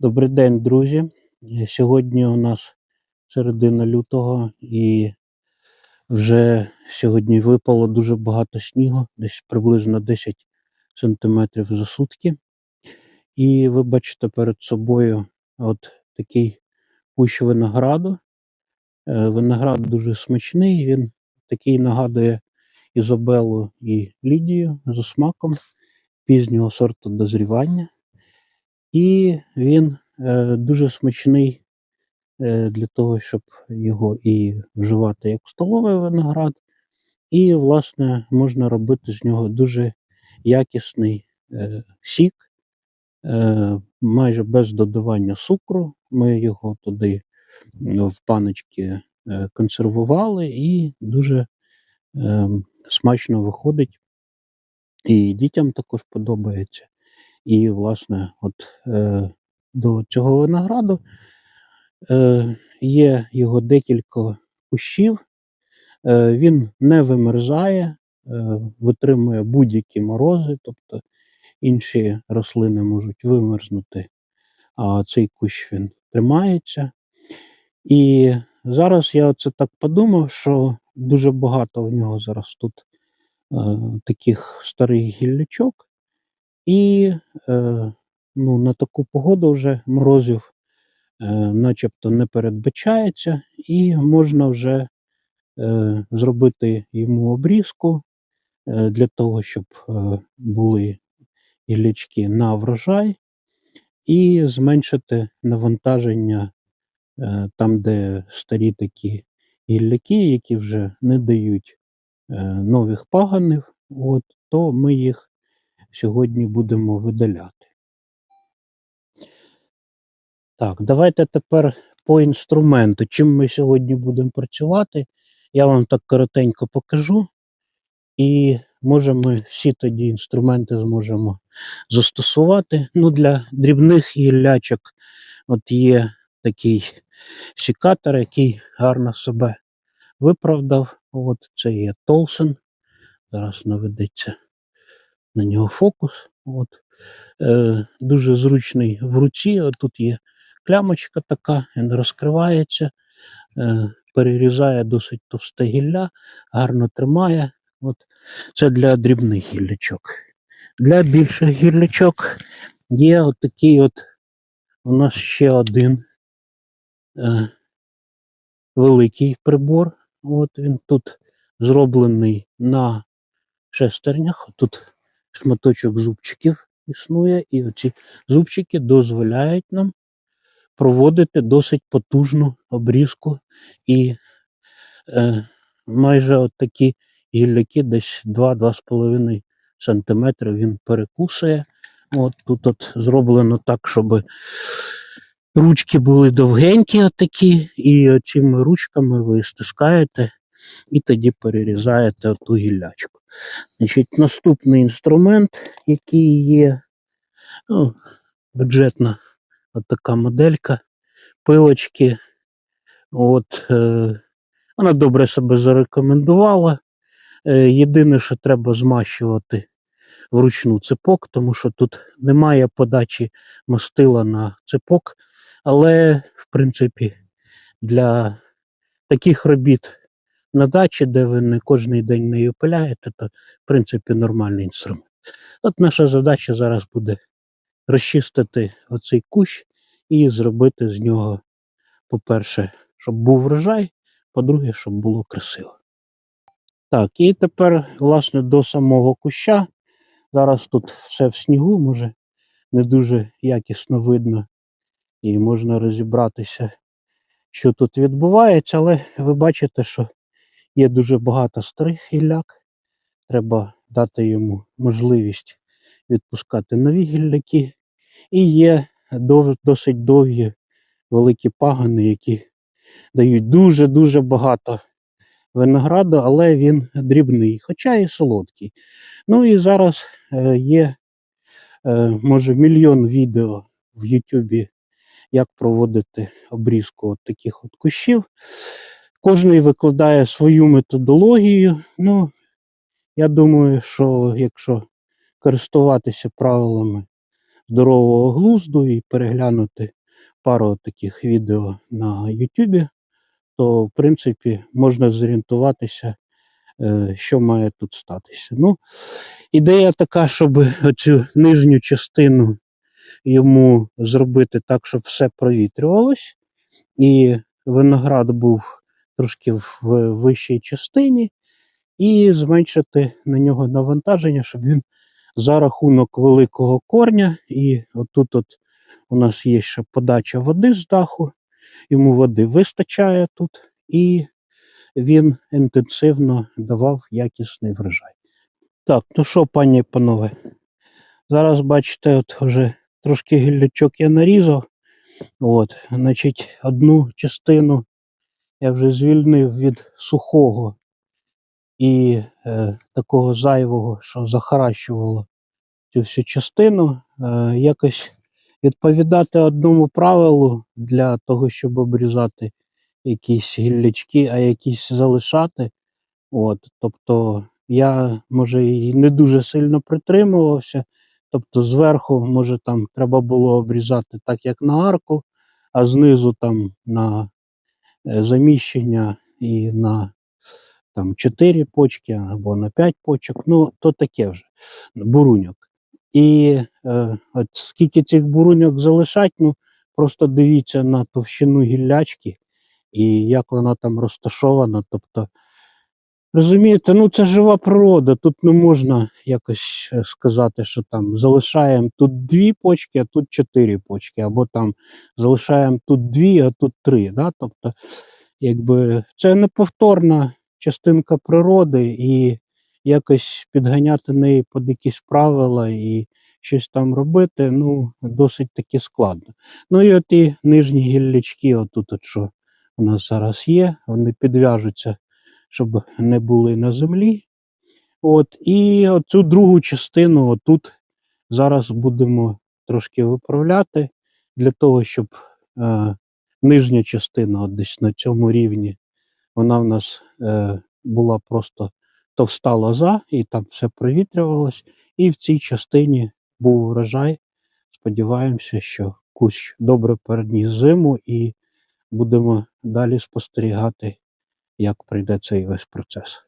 Добрий день, друзі. Е, Сьогодні у нас середина лютого і вже сьогодні випало дуже багато снігу, десь приблизно 10 сантиметрів за сутки. І ви бачите перед собою от такий кущ винограду. Е, Виноград дуже смачний, він такий нагадує Ізабелу і Лідію за смаком пізнього сорту дозрівання. І він е, дуже смачний е, для того, щоб його і вживати як столовий виноград, і, власне, можна робити з нього дуже якісний е, сік, е, майже без додавання цукру. Ми його туди в паночки е, консервували і дуже е, смачно виходить. І дітям також подобається. І, власне, от е, до цього винограду е, є його декілька кущів. Е, він не вимерзає, е, витримує будь-які морози, тобто інші рослини можуть вимерзнути, а цей кущ він тримається. І зараз я оце так подумав, що дуже багато в нього зараз тут е, таких старих гіллячок. І е, ну, на таку погоду вже морозів е, начебто не передбачається, і можна вже е, зробити йому обрізку е, для того, щоб е, були гіллячки на врожай, і зменшити навантаження е, там, де старі такі гілляки, які вже не дають е, нових паганів, от, то ми їх сьогодні будемо видаляти. Так, давайте тепер по інструменту. Чим ми сьогодні будемо працювати, я вам так коротенько покажу. І може ми всі тоді інструменти зможемо застосувати. Ну, для дрібних гіллячок от є такий сікатор, який гарно себе виправдав. От це є Толсен. Зараз наведеться на нього фокус. От. Е, дуже зручний в руці. От тут є клямочка така, він розкривається, е, перерізає досить товсте гілля, гарно тримає. От. Це для дрібних гіллячок. Для більших гіллячок є от такий от у нас ще один е, великий прибор. От він тут зроблений на шестернях. Тут шматочок зубчиків існує, і оці зубчики дозволяють нам проводити досить потужну обрізку і е, майже от такі гілляки, десь 2-2,5 см він перекусує. От тут от зроблено так, щоб ручки були довгенькі, отакі, і цими ручками ви стискаєте і тоді перерізаєте оту гіллячку. Значить, наступний інструмент, який є, ну, бюджетна така моделька, пилочки. От, е, вона добре себе зарекомендувала. Е, єдине, що треба змащувати вручну цепок, тому що тут немає подачі мастила на цепок. Але, в принципі, для таких робіт на дачі, де ви не кожен день нею пиляєте, то в принципі нормальний інструмент. От наша задача зараз буде розчистити оцей кущ і зробити з нього, по-перше, щоб був врожай, по-друге, щоб було красиво. Так, і тепер, власне, до самого куща. Зараз тут все в снігу, може не дуже якісно видно, і можна розібратися, що тут відбувається, але ви бачите, що Є дуже багато старих гілляк. Треба дати йому можливість відпускати нові гілляки. І є досить довгі великі пагани, які дають дуже-дуже багато винограду, але він дрібний, хоча і солодкий. Ну і зараз е, є, е, може, мільйон відео в Ютубі, як проводити обрізку от таких от кущів. Кожний викладає свою методологію. Ну, я думаю, що якщо користуватися правилами здорового глузду і переглянути пару таких відео на Ютубі, то в принципі можна зорієнтуватися, е, що має тут статися. Ну, ідея така, щоб оцю нижню частину йому зробити так, щоб все провітрювалось, і виноград був трошки в вищій частині, і зменшити на нього навантаження, щоб він за рахунок великого корня, і отут от у нас є ще подача води з даху, йому води вистачає тут, і він інтенсивно давав якісний врожай. Так, ну що, пані і панове, зараз бачите, от вже трошки гіллячок я нарізав. От, значить, одну частину я вже звільнив від сухого і е, такого зайвого, що захаращувало цю всю частину. Е, якось відповідати одному правилу для того, щоб обрізати якісь гіллячки, а якісь залишати. От, тобто я, може, і не дуже сильно притримувався. Тобто зверху, може, там треба було обрізати так, як на арку, а знизу там на заміщення і на там 4 почки або на 5 почок, ну то таке вже буруньок. І е, от скільки цих буруньок залишать, ну просто дивіться на товщину гіллячки і як вона там розташована. Тобто, розумієте, ну це жива природа. Тут не можна якось е, сказати, що там залишаємо тут дві почки, а тут чотири почки, або там залишаємо тут дві, а тут три. Да? Тобто, якби це неповторна частинка природи, і якось підганяти неї під якісь правила і щось там робити, ну, досить таки складно. Ну і от і нижні гіллячки, отут, от що у нас зараз є, вони підв'яжуться, щоб не були на землі. От, І оцю другу частину отут зараз будемо трошки виправляти для того, щоб е, нижня частина от десь на цьому рівні, вона в нас е, була просто товста лоза, і там все провітрювалось. І в цій частині був врожай. Сподіваємося, що кущ добре переніс зиму і будемо далі спостерігати, як пройде цей весь процес.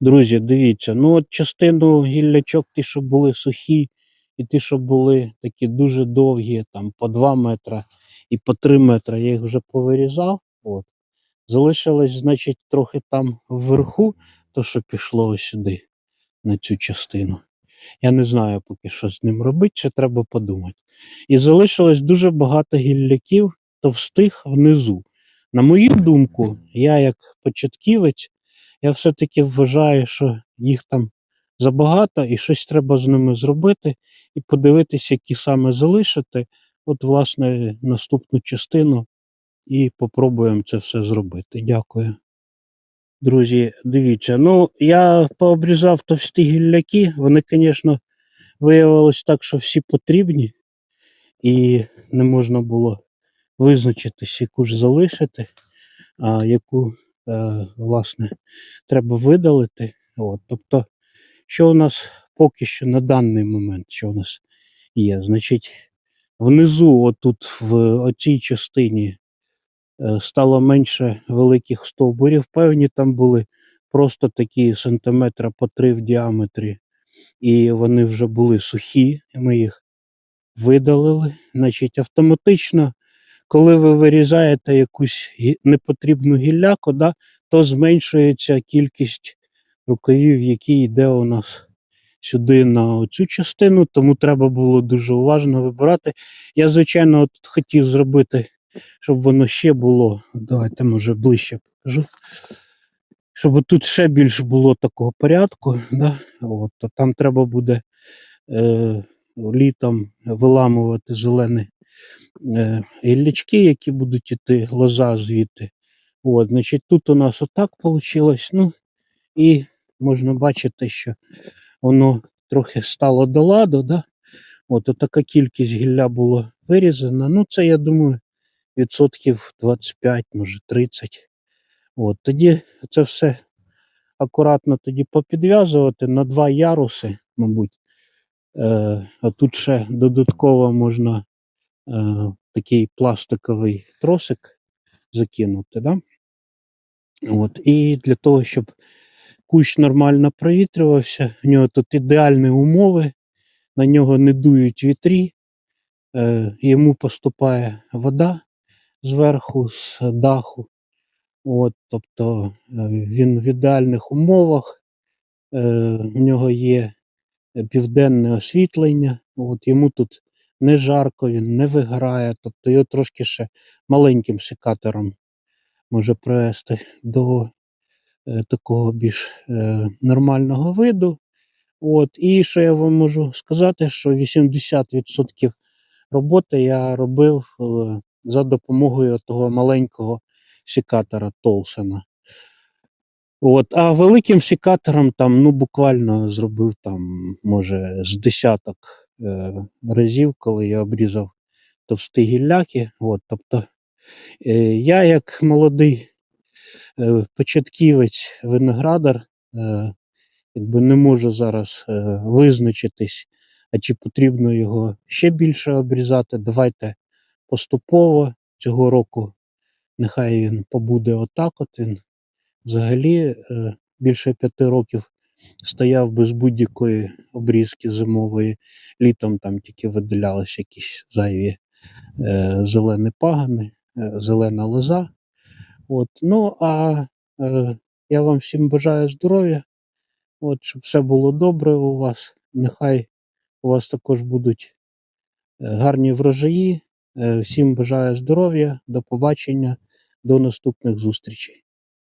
Друзі, дивіться, ну от частину гіллячок, ті, що були сухі, і ті, що були такі дуже довгі, там по 2 метри і по 3 метри, я їх вже повирізав. От. Залишилось, значить, трохи там вверху, то що пішло сюди, на цю частину. Я не знаю поки що з ним робити, ще треба подумати. І залишилось дуже багато гілляків товстих внизу. На мою думку, я як початківець, я все-таки вважаю, що їх там забагато і щось треба з ними зробити, і подивитися, які саме залишити. От, власне, наступну частину і попробуємо це все зробити. Дякую. Друзі, дивіться, ну я пообрізав товсті гілляки, вони, звісно, виявилось так, що всі потрібні, і не можна було визначитись, яку ж залишити, а яку, е, власне, треба видалити. От, тобто, що у нас поки що на даний момент, що у нас є? Значить, внизу, отут, в оцій частині, е, стало менше великих стовбурів. Певні там були просто такі сантиметра по три в діаметрі, і вони вже були сухі, ми їх видалили. Значить, автоматично, коли ви вирізаєте якусь непотрібну гілляку, да, то зменшується кількість рукавів, які йде у нас сюди на цю частину, тому треба було дуже уважно вибирати. Я, звичайно, от хотів зробити, щоб воно ще було. Давайте може ближче покажу. Щоб тут ще більше було такого порядку, да? от, то там треба буде е, літом виламувати зелені е, гіллячки, які будуть іти лоза звідти. От, значить, тут у нас отак вийшло. Ну, і можна бачити, що воно трохи стало до ладу. Да? От така кількість гілля було вирізана. Ну, це, я думаю, відсотків 25, може 30. От, тоді це все акуратно тоді попідв'язувати на два яруси, мабуть. Е, а тут ще додатково можна е, такий пластиковий тросик закинути. Да? От. І для того, щоб кущ нормально провітрювався, в нього тут ідеальні умови, на нього не дують вітрі, е, йому поступає вода зверху, з даху. От, тобто е, він в ідеальних умовах, е, в нього є південне освітлення, от, йому тут не жарко, він не виграє, тобто його трошки ще маленьким секатором може привести до е, такого більш е, нормального виду. От, і що я вам можу сказати, що 80% роботи я робив е, за допомогою того маленького секатора Толсена. От, а великим секатором там, ну, буквально зробив там, може, з десяток разів, коли я обрізав товсті гілляки. От, тобто, е, я, як молодий е, початківець виноградар, е, якби не можу зараз е, визначитись, а чи потрібно його ще більше обрізати. Давайте поступово цього року. Нехай він побуде отак. От він взагалі е, більше п'яти років стояв без будь-якої обрізки зимової. Літом там тільки виділялися якісь зайві е, зелені пагани, е, зелена лоза. От. Ну а е, я вам всім бажаю здоров'я, от, щоб все було добре у вас. Нехай у вас також будуть е, гарні врожаї. Е, Всім бажаю здоров'я, до побачення, до наступних зустрічей.